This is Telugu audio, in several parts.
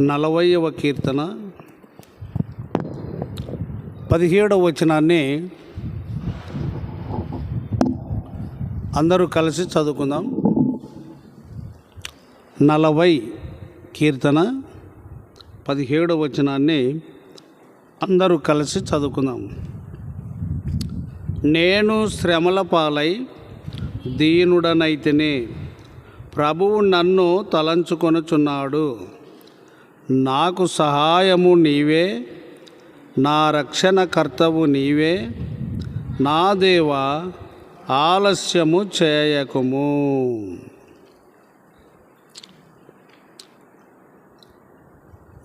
నలభైవ కీర్తన పదిహేడవ వచనాన్ని అందరూ కలిసి చదువుకుందాం. నలభై కీర్తన పదిహేడవ వచనాన్ని అందరూ కలిసి చదువుకుందాం. నేను శ్రమల పాలై దీనుడనైతేనే ప్రభువు నన్ను తలంచుకొనుచున్నాడు. నాకు సహాయము నీవే నా రక్షణ కర్తవు నీవే నా దేవా ఆలస్యము చేయకుము.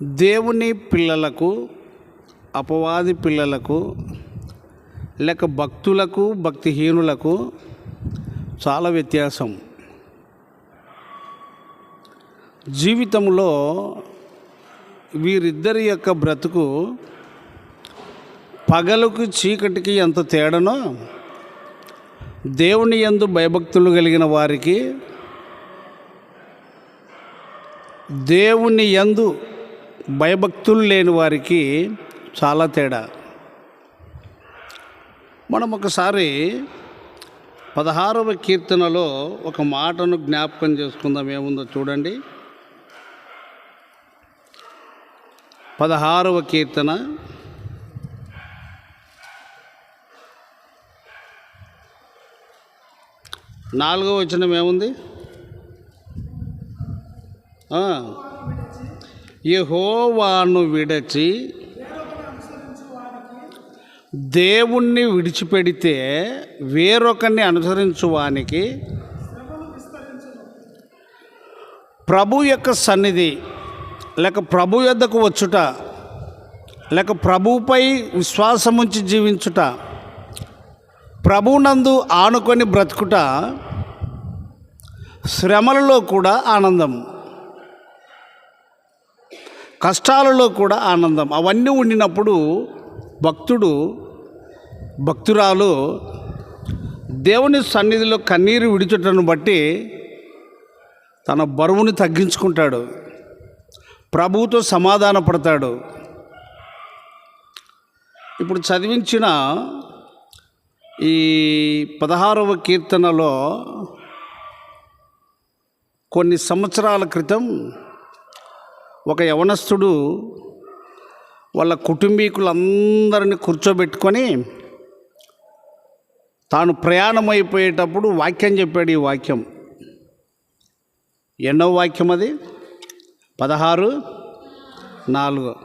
దేవుని పిల్లలకు అపవాది పిల్లలకు లేక భక్తులకు భక్తిహీనులకు చాలా వ్యత్యాసం. జీవితంలో వీరిద్దరి యొక్క బ్రతుకు పగలుకు చీకటికి ఎంత తేడనో దేవుని యందు భయభక్తులు కలిగిన వారికి దేవుని యందు భయభక్తులు లేని వారికి చాలా తేడా. మనం ఒకసారి పదహారవ కీర్తనలో ఒక మాటను జ్ఞాపకం చేసుకుందాం. ఏముందో చూడండి. పదహారవ కీర్తన. నాలుగవ వచనం ఏముంది? యెహోవాను విడచి దేవుణ్ణి విడిచిపెడితే వేరొకరిని అనుసరించువానికి ప్రభు యొక్క సన్నిధి లేక ప్రభు యొద్దకు వచ్చుట లేక ప్రభుపై విశ్వాసముంచి జీవించుట ప్రభునందు ఆనుకొని బ్రతుకుట శ్రమలలో కూడా ఆనందం. కష్టాలలో కూడా ఆనందం. అవన్నీ ఉండినప్పుడు భక్తుడు భక్తురాలు దేవుని సన్నిధిలో కన్నీరు విడిచుటను బట్టి తన బరువుని తగ్గించుకుంటాడు. ప్రభువుతో సమాధాన పడతాడు ఇప్పుడు చదివించిన ఈ పదహారవ కీర్తనలో కొన్ని సంవత్సరాల క్రితం ఒక యవనస్తుడు వాళ్ళ కుటుంబీకులందరిని కూర్చోబెట్టుకొని తాను ప్రయాణం అయిపోయేటప్పుడు వాక్యం చెప్పాడు ఈ వాక్యం. ఎన్నో వాక్యం అది? పదహారు నాలుగు.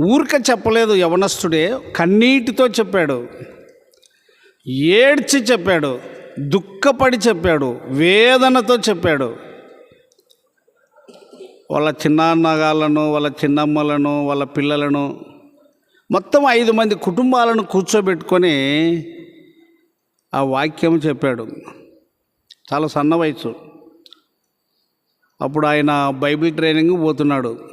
ఊరిక చెప్పలేదు యవనస్తుడే కన్నీటితో చెప్పాడు. ఏడ్చి చెప్పాడు దుఃఖపడి చెప్పాడు వేదనతో చెప్పాడు. వాళ్ళ చిన్నాన్నగాళ్ళను వాళ్ళ చిన్నమ్మలను వాళ్ళ పిల్లలను మొత్తం ఐదు మంది కుటుంబాలను కూర్చోబెట్టుకొని ఆ వాక్యం చెప్పాడు. చాలా సన్న వయసు. అప్పుడు ఆయన బైబిల్ ట్రైనింగ్ పోతున్నాడు.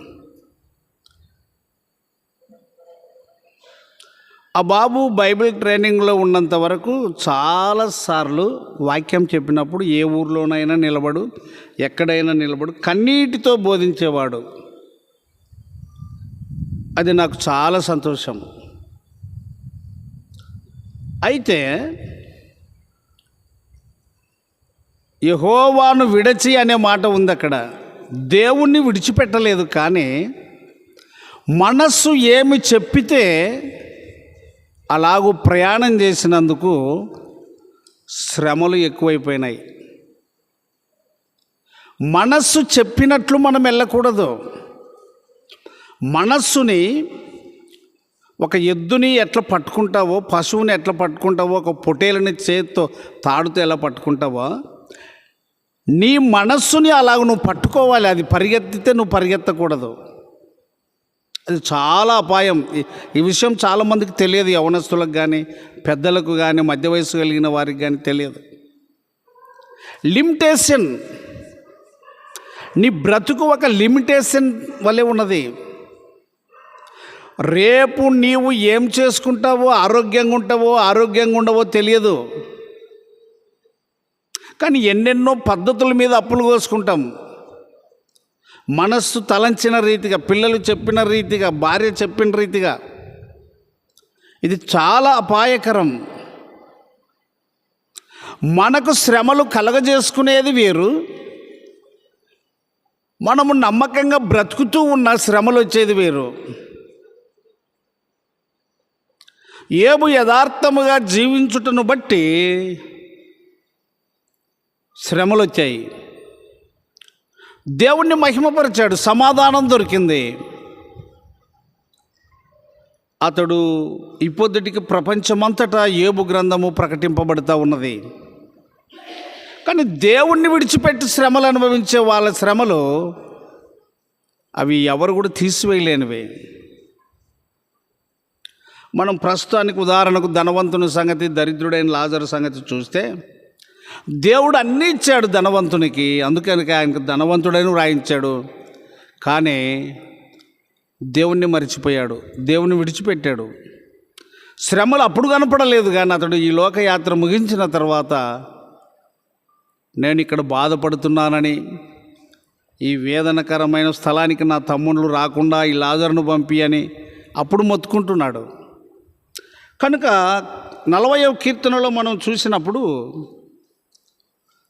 ఆ బాబు బైబిల్ ట్రైనింగ్లో ఉన్నంత వరకు చాలాసార్లు వాక్యం చెప్పినప్పుడు ఏ ఊర్లోనైనా నిలబడు ఎక్కడైనా నిలబడు కన్నీటితో బోధించేవాడు. అది నాకు చాలా సంతోషం. అయితే యహోవాను విడచి అనే మాట ఉంది అక్కడ దేవుణ్ణి విడిచిపెట్టలేదు కానీ మనస్సు ఏమి చెప్పితే అలాగూ ప్రయాణం చేసినందుకు శ్రమలు ఎక్కువైపోయినాయి. మనస్సు చెప్పినట్లు మనం వెళ్ళకూడదు. మనస్సుని ఒక ఎద్దుని ఎట్లా పట్టుకుంటావో పశువుని ఎట్లా పట్టుకుంటావో ఒక పొటేలని చేత్తో తాడుతో ఎలా పట్టుకుంటావో నీ మనస్సుని అలాగ నువ్వు పట్టుకోవాలి. అది పరిగెత్తితే నువ్వు పరిగెత్తకూడదు. అది చాలా అపాయం. ఈ- ఈ విషయం చాలామందికి తెలియదు. యవనస్తులకు కానీ పెద్దలకు కానీ మధ్య వయసు కలిగిన వారికి కానీ తెలియదు. లిమిటేషన్. నీ బ్రతుకు ఒక లిమిటేషన్ వలె ఉన్నది. రేపు నీవు ఏం చేసుకుంటావో ఆరోగ్యంగా ఉంటావో ఆరోగ్యంగా ఉండవో తెలియదు. కానీ ఎన్నెన్నో పద్ధతుల మీద అప్పులు కోసుకుంటాం. మనస్సు తలంచిన రీతిగా పిల్లలు చెప్పిన రీతిగా భార్య చెప్పిన రీతిగా. ఇది చాలా అపాయకరం. మనకు శ్రమలు కలగజేసుకునేది వేరు. మనము నమ్మకంగా బ్రతుకుతూ ఉన్న శ్రమలు వచ్చేది వేరు. ఏము యథార్థముగా జీవించుటను బట్టి శ్రమలు వచ్చాయి దేవుణ్ణి మహిమపరిచాడు సమాధానం దొరికింది. అతడు ఇప్పొద్దుటికి ప్రపంచమంతటా ఏబు గ్రంథము ప్రకటింపబడుతూ ఉన్నది. కానీ దేవుణ్ణి విడిచిపెట్టి శ్రమలు అనుభవించే వాళ్ళ శ్రమలు అవి ఎవరు కూడా తీసివేయలేనివి. మనం ప్రస్తుతానికి ఉదాహరణకు ధనవంతుని సంగతి దరిద్రుడైన లాజరు సంగతి చూస్తే దేవుడు అన్నీ ఇచ్చాడు ధనవంతునికి. అందుకని ఆయనకు ధనవంతుడని వ్రాయించాడు. కానీ దేవుణ్ణి మరిచిపోయాడు. దేవుని విడిచిపెట్టాడు. శ్రమలు అప్పుడు కనపడలేదు కానీ అతడు ఈ లోకయాత్ర ముగించిన తర్వాత నేను ఇక్కడ బాధపడుతున్నానని ఈ వేదనకరమైన స్థలానికి నా తమ్ముళ్ళు రాకుండా ఈ లాజర్ను పంపి అని అప్పుడు మొత్తుకుంటున్నాడు. కనుక నలభైవ కీర్తనలో మనం చూసినప్పుడు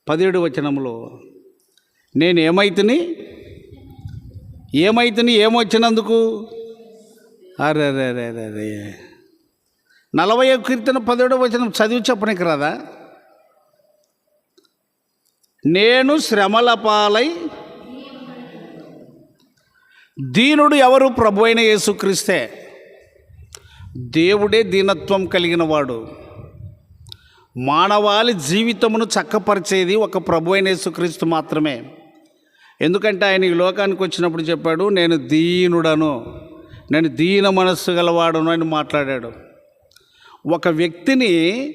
పదిహేడు వచనంలో నేను ఏమైతిని? ఏమైతిని ఏమొచ్చినందుకు? అరే అరే అరే అరే అరే నలభై కీర్తన పదిహేడు వచనం చదివి చెప్పనికి రాదా? నేను శ్రమల పాలై దీనుడు ఎవరు? ప్రభు అయిన యేసుక్రీస్తే. దేవుడే దీనత్వం కలిగిన వాడు. మానవాళి జీవితమును చక్కపరిచేది ఒక ప్రభు అయిన యేసుక్రీస్తు మాత్రమే. ఎందుకంటే ఆయన ఈ లోకానికి వచ్చినప్పుడు చెప్పాడు నేను దీనుడను నేను దీన మనస్సు గలవాడును అని మాట్లాడాడు. ఒక వ్యక్తిని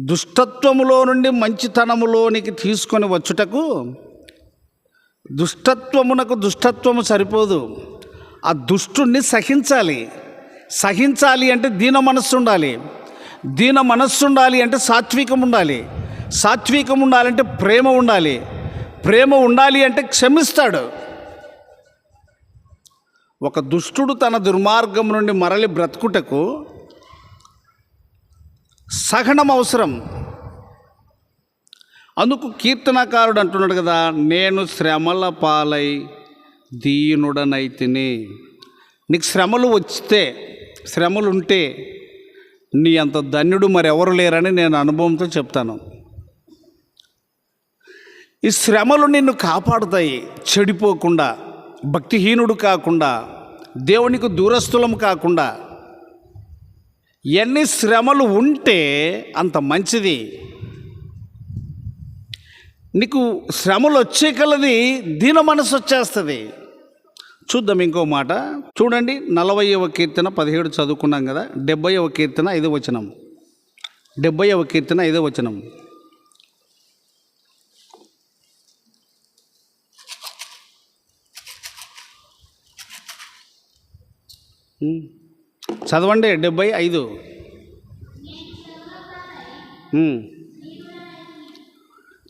దుష్టత్వములో నుండి మంచితనములోనికి తీసుకొని వచ్చుటకు దుష్టత్వమునకు దుష్టత్వము సరిపోదు. ఆ దుష్టుణ్ణి సహించాలి. సహించాలి అంటే దీన మనస్సు ఉండాలి. దీన మనస్సు ఉండాలి అంటే సాత్వికం ఉండాలి. సాత్వికం ఉండాలంటే ప్రేమ ఉండాలి. ప్రేమ ఉండాలి అంటే క్షమిస్తాడు. ఒక దుష్టుడు తన దుర్మార్గం నుండి మరలి బ్రతుకుటకు సహనం అవసరం. అందుకు కీర్తనకారుడు అంటున్నాడు కదా నేను శ్రమల పాలై దీనుడనైతిని. నీకు శ్రమలు వస్తే శ్రమలు ఉంటే నీ అంత ధన్యుడు మరెవరు లేరని నేను అనుభవంతో చెప్తాను. ఈ శ్రమలు నిన్ను కాపాడుతాయి చెడిపోకుండా భక్తిహీనుడు కాకుండా దేవునికి దూరస్థులం కాకుండా. ఎన్ని శ్రమలు ఉంటే అంత మంచిది. నీకు శ్రమలు వచ్చే కలది దీన మనసు వచ్చేస్తుంది. చూద్దాం ఇంకో మాట. చూడండి నలభైవ కీర్తన పదిహేడు చదువుకున్నాం కదా డెబ్బైవ కీర్తన ఐదో వచనం. డెబ్బైవ కీర్తన ఐదో వచనం. చదవండి డెబ్బై ఐదు.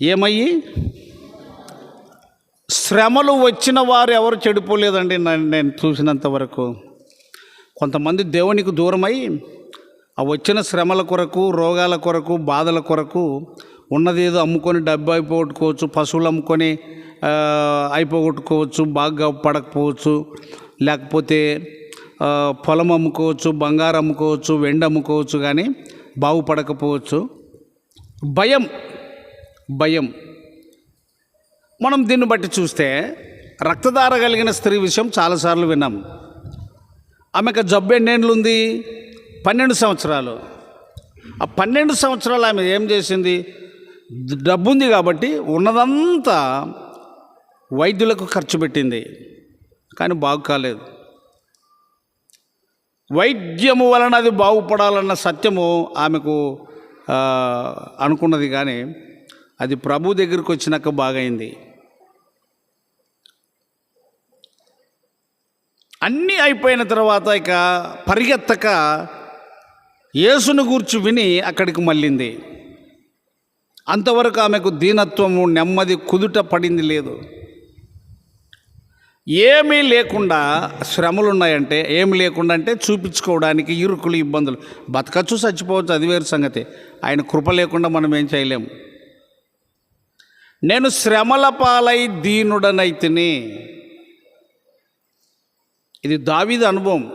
ఏమయ్యి? శ్రమలు వచ్చిన వారు ఎవరు చెడిపోలేదండి నన్ను నేను చూసినంత వరకు. కొంతమంది దేవునికి దూరమై ఆ వచ్చిన శ్రమల కొరకు రోగాల కొరకు బాధల కొరకు ఉన్నదేదో అమ్ముకొని డబ్బు అయిపోగొట్టుకోవచ్చు పశువులు అమ్ముకొని అయిపోగొట్టుకోవచ్చు బాగా పడకపోవచ్చు లేకపోతే పొలం అమ్ముకోవచ్చు బంగారం అమ్ముకోవచ్చు వెండి అమ్ముకోవచ్చు కానీ బాగుపడకపోవచ్చు. భయం భయం. మనం దీన్ని బట్టి చూస్తే రక్తదార కలిగిన స్త్రీ విషయం చాలాసార్లు విన్నాం. ఆమెకు జబ్బు ఎన్నేళ్ళు ఉంది పన్నెండు సంవత్సరాలు. ఆ పన్నెండు సంవత్సరాలు ఆమె ఏం చేసింది? డబ్బు ఉంది కాబట్టి ఉన్నదంతా వైద్యులకు ఖర్చు పెట్టింది. కానీ బాగు కాలేదు. వైద్యము వలన అది బాగుపడాలన్న సత్యము ఆమెకు అనుకున్నది కానీ అది ప్రభు దగ్గరికి వచ్చినాక బాగైంది. అన్నీ అయిపోయిన తర్వాత ఇక పరిగెత్తక యేసును గూర్చి విని అక్కడికి మళ్ళింది. అంతవరకు ఆమెకు దీనత్వము నెమ్మది కుదుట పడింది లేదు. ఏమీ లేకుండా శ్రమలు ఉన్నాయంటే ఏమి లేకుండా అంటే చూపించుకోవడానికి ఇరుకులు ఇబ్బందులు. బతకచ్చు చచ్చిపోవచ్చు అది వేరు సంగతి. ఆయన కృప లేకుండా మనం ఏం చేయలేము. నేను శ్రమల పాలై దీనుడనైతిని. ఇది దావీద అనుభవం.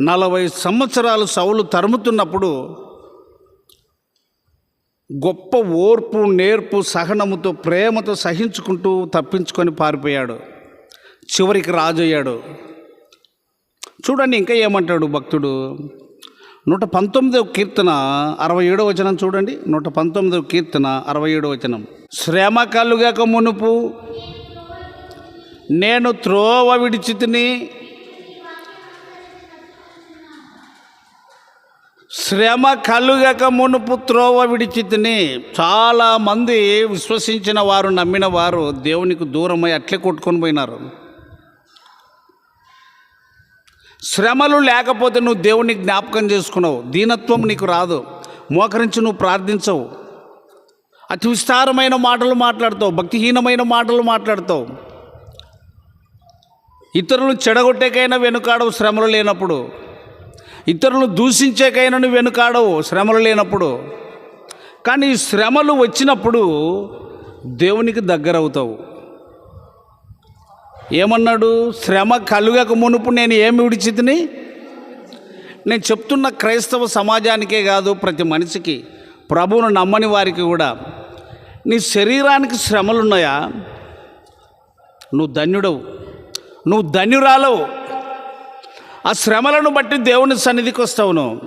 నలభై సంవత్సరాలు సౌలు తరుముతున్నప్పుడు గొప్ప ఓర్పు నేర్పు సహనముతో ప్రేమతో సహించుకుంటూ తప్పించుకొని పారిపోయాడు. చివరికి రాజు అయ్యాడు చూడండి ఇంకా ఏమంటాడు భక్తుడు. నూట పంతొమ్మిదవ కీర్తన అరవై ఏడవ వచనం చూడండి. నూట పంతొమ్మిదవ కీర్తన అరవై ఏడవ వచనం. శ్రమ కలుగాక మునుపు నేను త్రోవ విడిచితిని శ్రమ కలుగక మునుపు త్రోవ విడిచితిని చాలామంది విశ్వసించిన వారు నమ్మిన వారు దేవునికి దూరమై అట్లే కొట్టుకొని పోయినారు. శ్రమలు లేకపోతే నువ్వు దేవుని జ్ఞాపకం చేసుకున్నావు. దీనత్వం నీకు రాదు. మోకరించి నువ్వు ప్రార్థించవు. అతి విస్తారమైన మాటలు మాట్లాడతావు. భక్తిహీనమైన మాటలు మాట్లాడతావు. ఇతరులు చెడగొట్టేకైనా వెనుకాడవు శ్రమలు లేనప్పుడు. ఇతరులు దూషించేకైనా నువ్వు వెనుకాడవు శ్రమలు లేనప్పుడు. కానీ శ్రమలు వచ్చినప్పుడు దేవునికి దగ్గరవుతావు. ఏమన్నాడు? శ్రమ కలుగక మునుపు నేను ఏమి విడిచితిని? నేను చెప్తున్న క్రైస్తవ సమాజానికే కాదు ప్రతి మనిషికి ప్రభువును నమ్మని వారికి కూడా. నీ శరీరానికి శ్రమలున్నాయా? నువ్వు ధన్యుడవు. నువ్వు ధన్యురాలవు. ఆ శ్రమలను బట్టి దేవుని సన్నిధికి వస్తావు నువ్వు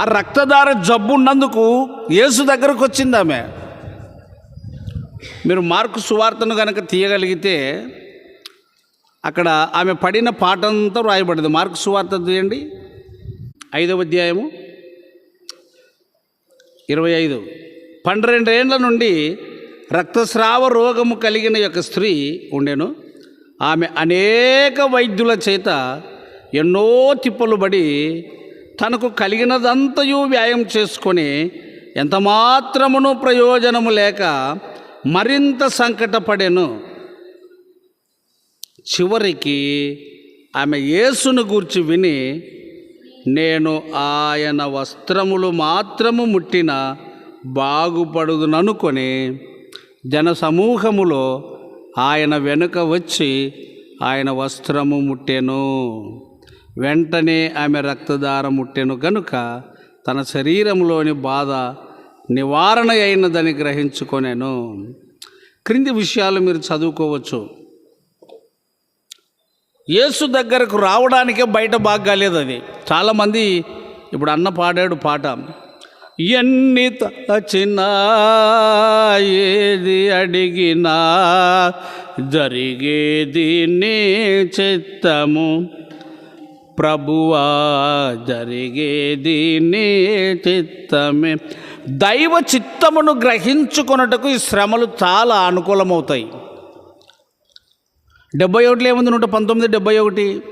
ఆ రక్తదార జబ్బు ఉన్నందుకు యేసు దగ్గరకు వచ్చింది ఆమె. మీరు మార్కు సువార్తను కనుక తీయగలిగితే అక్కడ ఆమె పడిన పాట అంతా రాయబడింది. మార్కు సువార్త తీయండి. ఐదవ అధ్యాయము ఇరవై ఐదు. పన్నెండేండ్ల నుండి రక్తస్రావ రోగము కలిగిన యొక్క స్త్రీ ఉండెను. ఆమె అనేక వైద్యుల చేత ఎన్నో తిప్పలు పడి తనకు కలిగినదంతయు వ్యాయం చేసుకొని ఎంతమాత్రమును ప్రయోజనము లేక మరింత సంకటపడెను. చివరికి ఆమె యేసును గూర్చి విని నేను ఆయన వస్త్రములు మాత్రము ముట్టిన బాగుపడుదుననుకొని జనసమూహములో ఆయన వెనుక వచ్చి ఆయన వస్త్రము ముట్టెను. వెంటనే ఆమె రక్తదారం ముట్టెను గనుక తన శరీరంలోని బాధ నివారణ అయినదని గ్రహించుకొనేను. క్రింది విషయాలు మీరు చదువుకోవచ్చు. యేసు దగ్గరకు రావడానికే బయట బాగా కాలేదు అది. చాలామంది ఇప్పుడు అన్న పాడాడు పాట. ఎన్ని తచినా ఏది అడిగినా జరిగేది నీ చిత్తము. ప్రభువా జరిగేది నీ చిత్తమే. దైవ చిత్తమును గ్రహించుకొనుటకు ఈ శ్రమలు చాలా అనుకూలమవుతాయి. డెబ్బై ఒకటిలో ఏముంది? నూట పంతొమ్మిది డెబ్బై ఒకటి.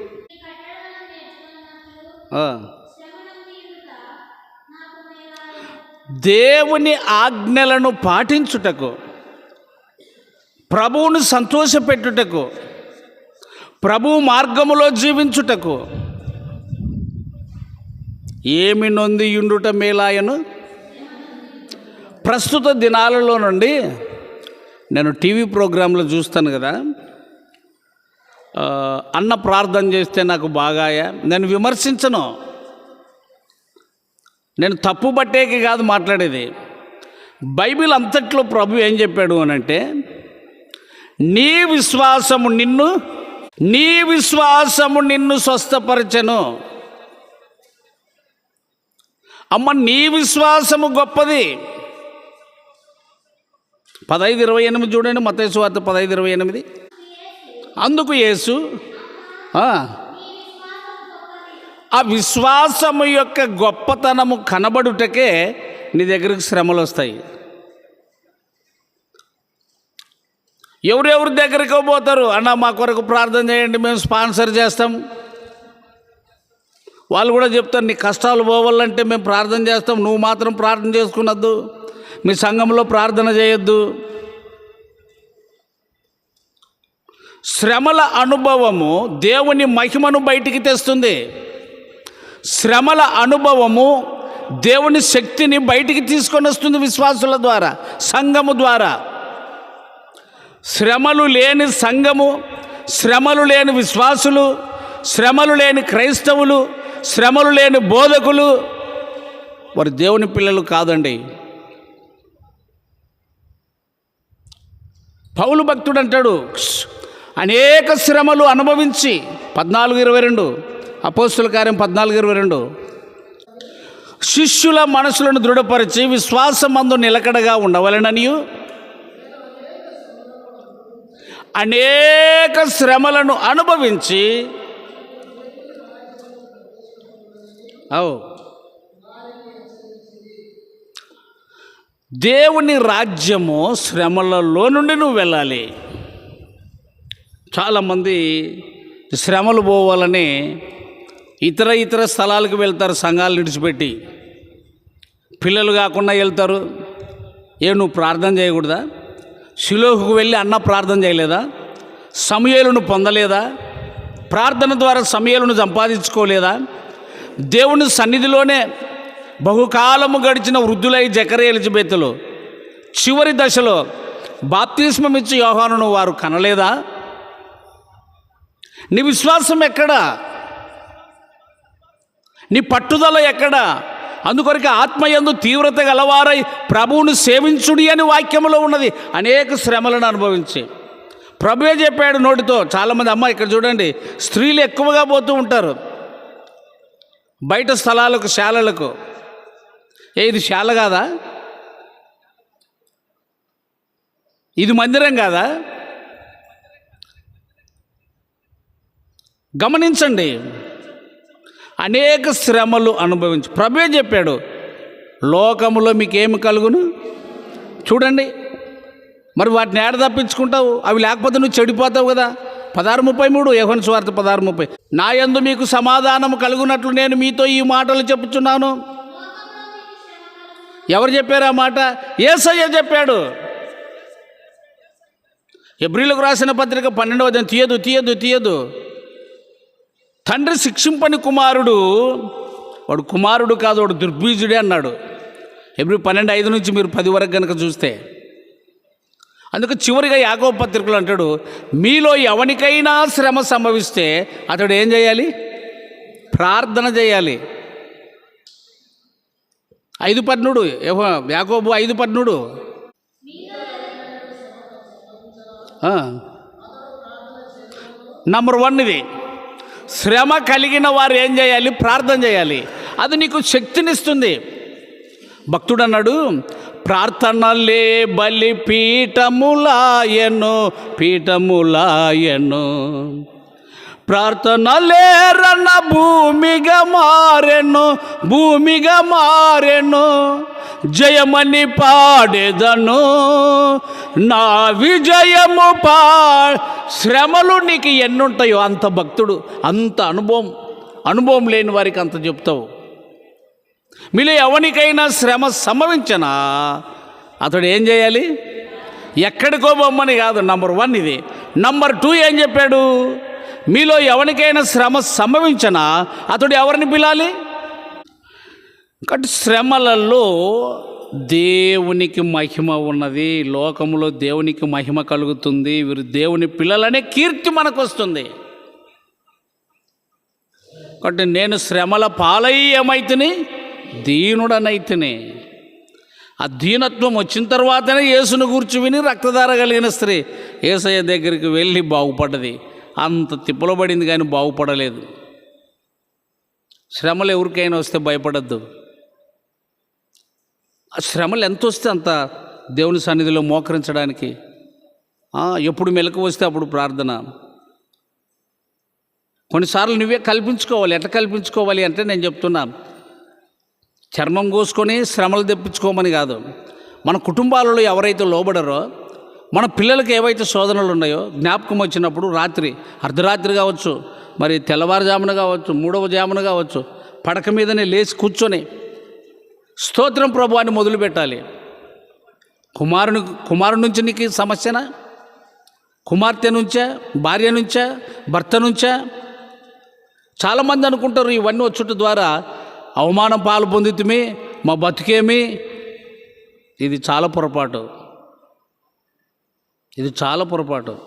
దేవుని ఆజ్ఞలను పాటించుటకు ప్రభువును సంతోషపెట్టుటకు ప్రభు మార్గములో జీవించుటకు ఏమి నొంది ఉండుట మేలాయను? ప్రస్తుత దినాలలో నుండి నేను టీవీ ప్రోగ్రాంలో చూస్తాను కదా. అన్న ప్రార్థన చేస్తే నాకు బాగాయా? నేను విమర్శించను. నేను తప్పు పట్టేకి కాదు మాట్లాడేది. బైబిల్ అంతట్లో ప్రభు ఏం చెప్పాడు అని అంటే నీ విశ్వాసము నిన్ను నీ విశ్వాసము నిన్ను స్వస్థపరచను. అమ్మ నీ విశ్వాసము గొప్పది. పదహైదు ఇరవై ఎనిమిది చూడండి మతేసు వార్త పదహైదు ఇరవై ఎనిమిది. అందుకు యేసు ఆ, విశ్వాసము యొక్క గొప్పతనము కనబడుటకే నీ దగ్గరికి శ్రమలు వస్తాయి. ఎవరెవరి దగ్గరికి పోతారు? అన్న మా కొరకు ప్రార్థన చేయండి మేము స్పాన్సర్ చేస్తాం. వాళ్ళు కూడా చెప్తారు నీ కష్టాలు పోవాలంటే మేము ప్రార్థన చేస్తాం నువ్వు మాత్రం ప్రార్థన చేసుకున్నద్దు మీ సంఘంలో ప్రార్థన చేయొద్దు. శ్రమల అనుభవము దేవుని మహిమను బయటికి తెస్తుంది. శ్రమల అనుభవము దేవుని శక్తిని బయటికి తీసుకొని వస్తుంది విశ్వాసుల ద్వారా సంఘము ద్వారా. శ్రమలు లేని సంఘము శ్రమలు లేని విశ్వాసులు శ్రమలు లేని క్రైస్తవులు శ్రమలు లేని బోధకులు. వారు దేవుని పిల్లలు కాదండి. పౌలు భక్తుడు అంటాడు అనేక శ్రమలు అనుభవించి పద్నాలుగు ఇరవై రెండు అపోస్తుల కార్యం పద్నాలుగు ఇరవై రెండు. శిష్యుల మనసులను దృఢపరిచి విశ్వాసమందు నిలకడగా ఉండవలననియు. అనేక శ్రమలను అనుభవించి అవు. దేవుని రాజ్యము శ్రమలలో నుండి నువ్వు వెళ్ళాలి. చాలామంది శ్రమలు పోవాలని ఇతర ఇతర స్థలాలకు వెళ్తారు సంఘాలు విడిచిపెట్టి. పిల్లలు కాకుండా వెళ్తారు. ఏ నువ్వు ప్రార్థన చేయకూడదా? శిలోహుకు వెళ్ళి అన్న ప్రార్థన చేయలేదా? సమయలను పొందలేదా? ప్రార్థన ద్వారా సమయాలను సంపాదించుకోలేదా? దేవుని సన్నిధిలోనే బహుకాలము గడిచిన వృద్ధులై జకరే ఎలిజబెత్తులు చివరి దశలో బాప్తిస్మం ఇచ్చి యోహానును వారు కనలేదా? నీ విశ్వాసం ఎక్కడా? నీ పట్టుదల ఎక్కడా? అందుకొరకు ఆత్మయందు తీవ్రత గలవారై ప్రభువును సేవించుడి అని వాక్యంలో ఉన్నది అనేక శ్రమలను అనుభవించి. ప్రభువే చెప్పాడు నోటితో చాలామంది అమ్మ ఇక్కడ చూడండి స్త్రీలు ఎక్కువగా పోతూ ఉంటారు. బయట స్థలాలకు శాలలకు. ఏ ఇది శాల కాదా? ఇది మందిరం కాదా? గమనించండి. అనేక శ్రమలు అనుభవించి ప్రభే చెప్పాడు? లోకములో మీకేమి కలుగును? చూడండి. మరి వాటిని ఏడ తప్పించుకుంటావు? అవి లేకపోతే నువ్వు చెడిపోతావు కదా? పదహారు ముప్పై మూడు యహోన్ స్వార్థ పదహారు ముప్పై. నా యందు మీకు సమాధానం కలుగునట్లు నేను మీతో ఈ మాటలు చెప్పుచున్నాను. ఎవరు చెప్పారు ఆ మాట? ఏసయ్య చెప్పాడు. ఎబ్రిలకు రాసిన పత్రిక పన్నెండవ తీయదు తీయదు తీయదు. తండ్రి శిక్షింపని కుమారుడు వాడు కుమారుడు కాదు వాడు దుర్బీజుడే అన్నాడు. ఎబ్రి పన్నెండు ఐదు నుంచి మీరు పది వరకు కనుక చూస్తే. అందుకు చివరిగా యాగో పత్రికలు అంటాడు మీలో ఎవరికైనా శ్రమ సంభవిస్తే అతడు ఏం చేయాలి? ప్రార్థన చేయాలి. ఐదు పద్నుడు యెహో- యాకోబు ఐదు పద్నుడు నంబర్ వన్ ఇది. శ్రమ కలిగిన వారు ఏం చేయాలి? ప్రార్థన చేయాలి. అది నీకు శక్తినిస్తుంది. భక్తుడు అన్నాడు ప్రార్థనలే బలి పీఠములాయను. పీఠములాయను ప్రార్థనలే రన్న భూమిగా మారెను భూమిగా మారెను. జయమని పాడేదను నా విజయము పా శ్రమలు నీకు ఎన్నుంటాయో అంత భక్తుడు అంత అనుభవం అనుభవం లేని వారికి అంత చెప్తావు. మీలో ఎవరికైనా శ్రమ సంభవించనా అతడు ఏం చేయాలి? ఎక్కడికో బొమ్మని కాదు నంబర్ వన్ ఇది. నంబర్ టూ ఏం చెప్పాడు? మీలో ఎవరికైనా శ్రమ సంభవించనా అతడు ఎవరిని పిలాలి? కాబట్టి శ్రమలలో దేవునికి మహిమ ఉన్నది లోకములో దేవునికి మహిమ కలుగుతుంది వీరు దేవుని పిల్లలనే కీర్తి మనకు వస్తుంది కాబట్టి నేను శ్రమల పాలయ్యమైతుని దీనుడనైతేనే. ఆ దీనత్వం వచ్చిన తర్వాతనే యేసును కూర్చు విని రక్తధార కలిగిన స్త్రీ ఏసయ్య దగ్గరికి వెళ్ళి బాగుపడ్డది. అంత తిప్పలబడింది కానీ బాగుపడలేదు. శ్రమలు ఎవరికైనా వస్తే భయపడద్దు. ఆ శ్రమలు ఎంత వస్తే అంత దేవుని సన్నిధిలో మోకరించడానికి. ఎప్పుడు మెలకు వస్తే అప్పుడు ప్రార్థన. కొన్నిసార్లు నువ్వే కల్పించుకోవాలి. ఎట్లా కల్పించుకోవాలి అంటే నేను చెప్తున్నాను చర్మం కోసుకొని శ్రమలు తెప్పించుకోమని కాదు. మన కుటుంబాలలో ఎవరైతే లోబడరో మన పిల్లలకి ఏవైతే శోధనలు ఉన్నాయో జ్ఞాపకం వచ్చినప్పుడు రాత్రి అర్ధరాత్రి కావచ్చు మరి తెల్లవారుజామున కావచ్చు మూడవ జామున కావచ్చు పడక మీదనే లేచి కూర్చొని స్తోత్రం ప్రభు అని కుమారుని కుమారుడి నుంచి నీకు సమస్యనా? కుమార్తె నుంచా భార్య నుంచా భర్త నుంచా? చాలామంది అనుకుంటారు ఇవన్నీ వచ్చుట ద్వారా అవమానం పాలు పొందితుమి మా బతుకేమి? ఇది చాలా పొరపాటు. ఇది చాలా పొరపాటు.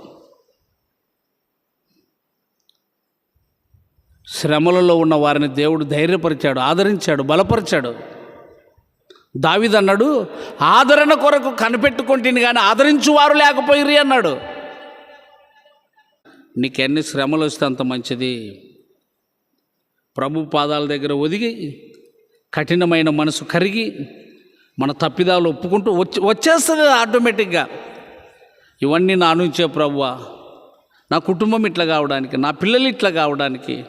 శ్రమలలో ఉన్న వారిని దేవుడు ధైర్యపరిచాడు ఆదరించాడు బలపరిచాడు. దావిదన్నాడు ఆదరణ కొరకు కనిపెట్టుకుంటుంది కానీ ఆదరించువారు లేకపోయిరి అన్నాడు. నీకెన్ని శ్రమలు వస్తే అంత మంచిది. ప్రభు పాదాల దగ్గర ఒదిగి కఠినమైన మనసు కరిగి మన తప్పిదాలు ఒప్పుకుంటూ వచ్చి వచ్చేస్తుంది ఆటోమేటిక్గా. ఇవన్నీ నా నుంచే ప్రభువా. నా కుటుంబం ఇట్లా కావడానికి నా పిల్లలు ఇట్లా కావడానికి.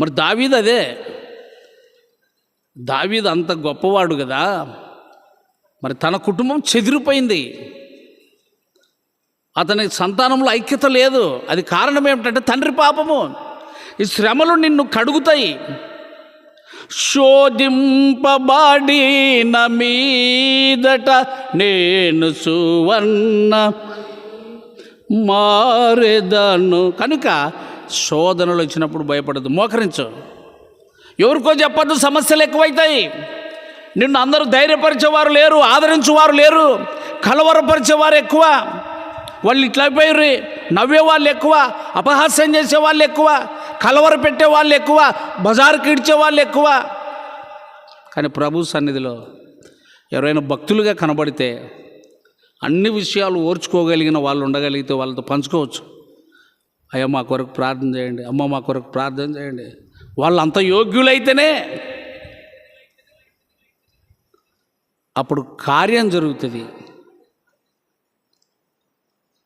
మరి దావీద్ అదే. దావీద్ అంత గొప్పవాడు కదా. మరి తన కుటుంబం చెదిరిపోయింది. అతని సంతానంలో ఐక్యత లేదు. అది కారణం ఏమిటంటే తండ్రి పాపము. ఈ శ్రమలు నిన్ను కడుగుతాయి. శోధింపబడిన మీదట నేను సువర్ణ మారేదను. కనుక శోధనలు వచ్చినప్పుడు భయపడదు మోకరించు. ఎవరికో చెప్పద్దు సమస్యలు ఎక్కువైతాయి. నిన్ను అందరూ ధైర్యపరిచేవారు లేరు ఆదరించేవారు లేరు కలవరపరిచేవారు ఎక్కువ. వాళ్ళు ఇట్లా అయిపోయారు నవ్వే వాళ్ళు ఎక్కువ అపహాస్యం చేసే వాళ్ళు ఎక్కువ. కలవర పెట్టే వాళ్ళు ఎక్కువ బజారుకి ఇడ్చే వాళ్ళు ఎక్కువ. కానీ ప్రభు సన్నిధిలో ఎవరైనా భక్తులుగా కనబడితే అన్ని విషయాలు ఓర్చుకోగలిగిన వాళ్ళు ఉండగలిగితే వాళ్ళతో పంచుకోవచ్చు. అయ్యా మా కొరకు ప్రార్థన చేయండి. అమ్మ మా కొరకు ప్రార్థన చేయండి. వాళ్ళు అంత యోగ్యులైతేనే అప్పుడు కార్యం జరుగుతుంది.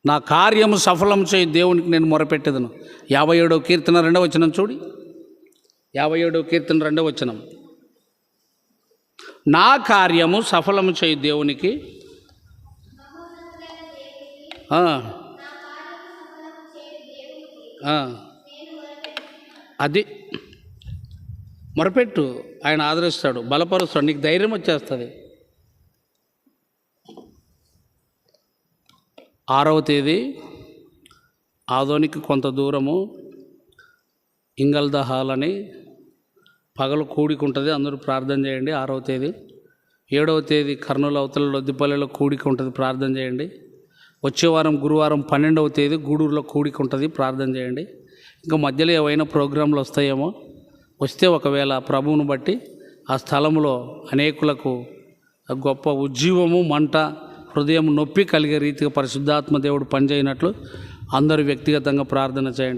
నా కార్యము సఫలం చేయి దేవునికి నేను మొరపెట్టేదను. యాభై ఏడో కీర్తన రెండవ వచనం చూడి. యాభై ఏడో కీర్తన రెండవ వచనం. నా కార్యము సఫలము చేయి దేవునికి. అది మొరపెట్టు. ఆయన ఆదరిస్తాడు బలపరుస్తాడు నీకు ధైర్యం వచ్చేస్తుంది. ఆరవ తేదీ ఆదోనికి కొంత దూరము ఇంగల్ద హాల్ అని పగలు కూడిక ఉంటుంది అందరూ ప్రార్థన చేయండి ఆరవ తేదీ. ఏడవ తేదీ కర్నూలు అవతల లొద్దిపల్లిలో కూడికి ఉంటుంది ప్రార్థన చేయండి. వచ్చే వారం గురువారం పన్నెండవ తేదీ గూడూరులో కూడికి ఉంటుంది ప్రార్థన చేయండి. ఇంకా మధ్యలో ఏవైనా ప్రోగ్రాంలు వస్తాయేమో వస్తే ఒకవేళ ప్రభువును బట్టి ఆ స్థలంలో అనేకులకు గొప్ప ఉజ్జీవము మంట హృదయం నొప్పి కలిగే రీతిగా పరిశుద్ధాత్మ దేవుడు పనిచేయనట్లు అందరూ వ్యక్తిగతంగా ప్రార్థన చేయండి.